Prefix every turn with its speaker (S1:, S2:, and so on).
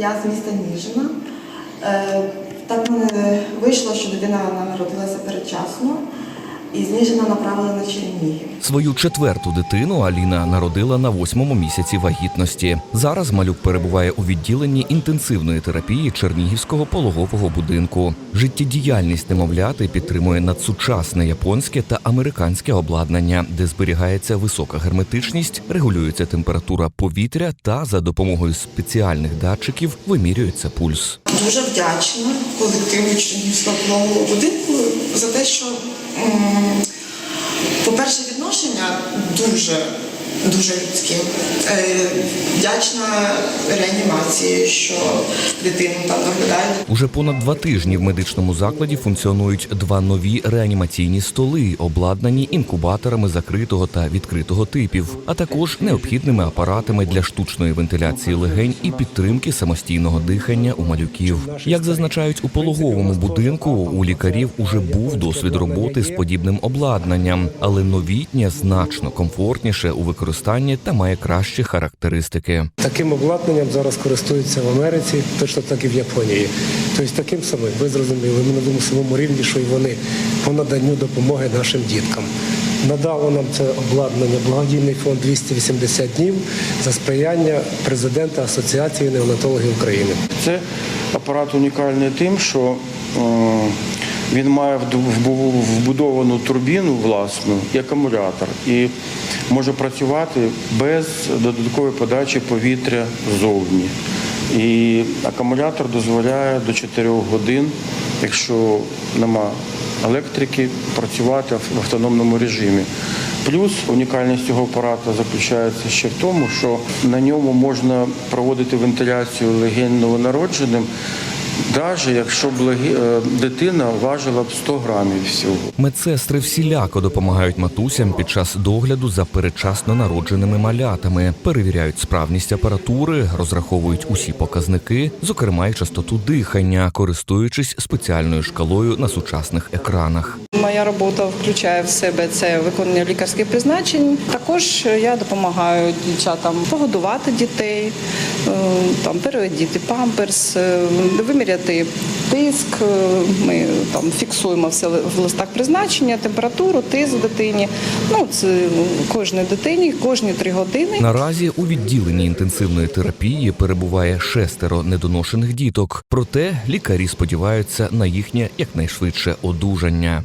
S1: Я з міста Ніжина. Е, Так вийшло, що дитина народилася передчасно, і з Ніжина направили на Чернігів.
S2: Свою четверту дитину Аліна народила на восьмому місяці вагітності. Зараз малюк перебуває у відділенні інтенсивної терапії Чернігівського пологового будинку. Життєдіяльність немовляти підтримує надсучасне японське та американське обладнання, де зберігається висока герметичність, регулюється температура повітря та за допомогою спеціальних датчиків вимірюється пульс.
S1: Дуже вдячна колективу Чернігівського пологового будинку за те, що, по-перше, відношення дуже, дуже людське. Е, Вдячна реанімації, що дитину там доглядають.
S2: Уже понад два тижні в медичному закладі функціонують два нові реанімаційні столи, обладнані інкубаторами закритого та відкритого типів, а також необхідними апаратами для штучної вентиляції легень і підтримки самостійного дихання у малюків. Як зазначають у пологовому будинку, у лікарів уже був досвід роботи з подібним обладнанням, але новітнє значно комфортніше у використанні та має кращі характеристики.
S3: Таким обладнанням зараз користуються в Америці, точно так і в Японії. Тобто таким самим, ви зрозуміли, ми на тому самому рівні, що й вони по наданню допомоги нашим діткам. Надало нам це обладнання благодійний фонд 280 днів за сприяння президента Асоціації неонатологів України.
S4: Це апарат унікальний тим, що е, він має вбудовану турбіну власну і акумулятор, і може працювати без додаткової подачі повітря ззовні. І акумулятор дозволяє до 4 годин, якщо нема електрики, працювати в автономному режимі. Плюс унікальність цього апарату заключається ще в тому, що на ньому можна проводити вентиляцію легень новонародженим, навіть якщо б е, дитина важила б 100 грамів всього.
S2: Медсестри всіляко допомагають матусям під час догляду за передчасно народженими малятами, перевіряють справність апаратури, розраховують усі показники, зокрема й частоту дихання, користуючись спеціальною шкалою на сучасних екранах.
S5: Моя робота включає в себе це виконання лікарських призначень. Також я допомагаю дівчатам погодувати дітей, е, там переодіти памперс, е, виміряти тиск. е, Ми там фіксуємо все в листах призначення, температуру, тиск дитині. Ну це кожній дитині, кожні три години.
S2: Наразі у відділенні інтенсивної терапії перебуває шестеро недоношених діток. Проте лікарі сподіваються на їхнє якнайшвидше одужання.